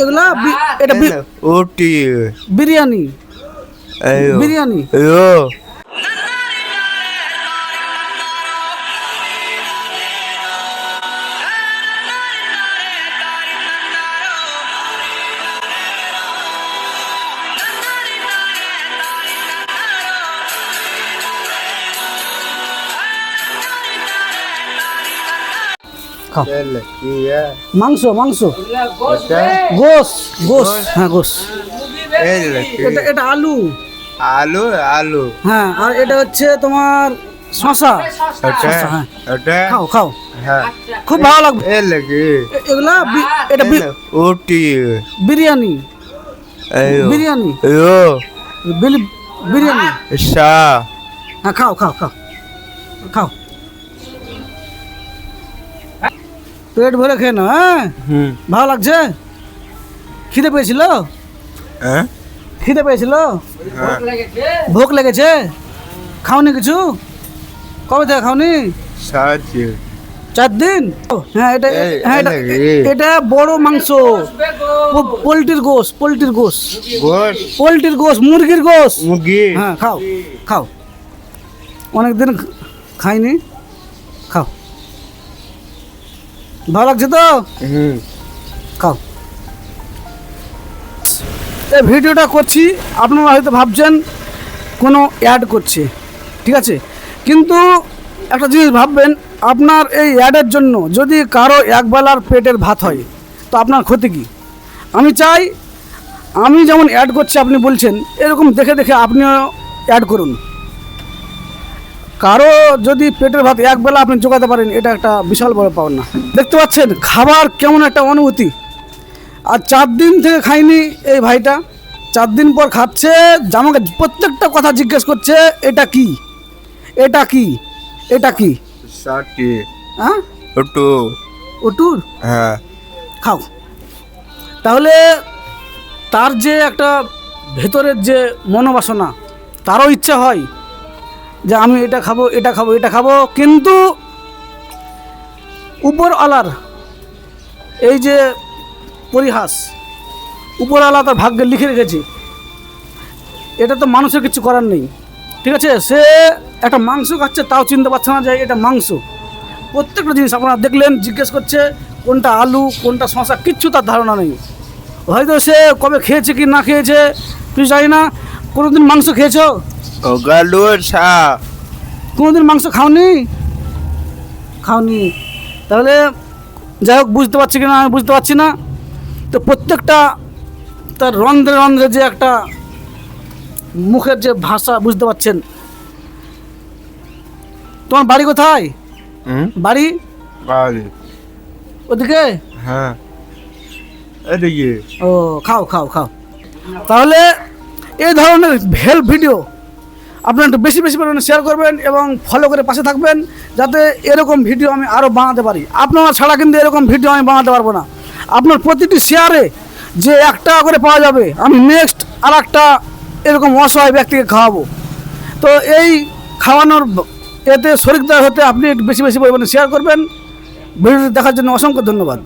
এগুলা এটা বিরিয়ানি। বিরিয়ানি। খাও মাংস মাংস। গোস গোস। হ্যাঁ গোস। এটা এটা আলু। আলু আলু। হ্যাঁ আর এটা হচ্ছে তোমার শশা হ্যাঁ। এটা? খাও খাও। হ্যাঁ। খুব ভালো লাগবে। এগুলা এটা ওটি বিরিয়ানি। বিরিয়ানি। বিরিয়ানি। হ্যাঁ খাও খাও খাও। খাও। পেট ভরে খেয়ে নাও হ্যাঁ? ভালো লাগছে? খিদে পেয়েছিল? হ্যাঁ? খিদে পেয়েছিল? ভোক লেগেছে? খাওনি কিছু? কবে থেকে খাওনি? চার দিন? হ্যাঁ এটা হ্যাঁ এটা এটা বড় মাংস। পোলট্রির গোস পোলট্রির গোস পোলট্রির গোস মুরগির গোস মুরগি? হ্যাঁ খাও খাও। অনেক দিন খাইনি। খাও। ভালো লাগছে তো? হুম। খাও। এই ভিডিওটা করছি আপনারা হয়তো ভাবছেন কোনো অ্যাড করছে ঠিক আছে? কিন্তু একটা জিনিস ভাববেন আপনার এই অ্যাডের জন্য যদি কারও একবেলার পেটের ভাত হয় তো আপনার ক্ষতি কী? আমি চাই আমি যেমন অ্যাড করছি আপনি বলছেন এরকম দেখে দেখে আপনিও অ্যাড করুন। কারও যদি পেটের ভাত একবেলা আপনি জোগাতে পারেন এটা একটা বিশাল বড় পাওনা। দেখতে পাচ্ছেন খাবার কেমন একটা অনুভূতি। আর চার দিন থেকে খাইনি এই ভাইটা। চার দিন পর খাচ্ছে জামাকে প্রত্যেকটা কথা জিজ্ঞেস করছে এটা কি? এটা কি? এটা কি? হ্যাঁ? ওটু। ওটুর হ্যাঁ। খাও। তাহলে তার যে একটা ভেতরের যে মনোবাসনা তারও ইচ্ছা হয়। যে আমি এটা খাব এটা খাব এটা খাব, কিন্তু উপর আলার এই যে পরিহাস, উপরওয়ালা তার ভাগ্যে লিখে রেখেছে, এটা তো মানুষের কিছু করার নেই, ঠিক আছে? সে একটা মাংস খাচ্ছে, তাও চিনতে পারছে না যে এটা মাংস। প্রত্যেকটা জিনিস আপনারা দেখলেন, জিজ্ঞেস করছে, কোনটা আলু, কোনটা শশা কিচ্ছু তার ধারণা নেই। হয়তো সে কবে খেয়েছে কি না খেয়েছে তুই জানি না। কোনোদিন মাংস খেয়েছো? কোনোদিন মাংস খাওনি? খাওনি। তাহলে যাই হোক বুঝতে পারছি কি না আমি বুঝতে পারছি না। তো প্রত্যেকটা তার রন্ধ্রে রন্ধ্রে যে একটা মুখের যে ভাষা বুঝতে পারছেন? তোমার বাড়ি কোথায়? বাড়ি? বাড়ি। ওদিকে? হ্যাঁ এদিকে। ও খাও খাও খাও। তাহলে এই ধরনের ভেল ভিডিও আপনারা একটু বেশি বেশি পরিমাণে শেয়ার করবেন এবং ফলো করে পাশে থাকবেন যাতে এরকম ভিডিও আমি আরও বানাতে পারি। আপনারা ছাড়া কিন্তু এরকম ভিডিও আমি বানাতে পারব না। আপনার প্রতিটি শেয়ারে যে এক টাকা করে পাওয়া যাবে, আমি নেক্সট আর একটা এরকম অসহায় ব্যক্তিকে খাওয়াবো। তো এই খাওয়ানোর এতে শরিকদার হতে আপনি একটু বেশি বেশি পরিমাণে শেয়ার করবেন। ভিডিওটি দেখার জন্য অসংখ্য ধন্যবাদ।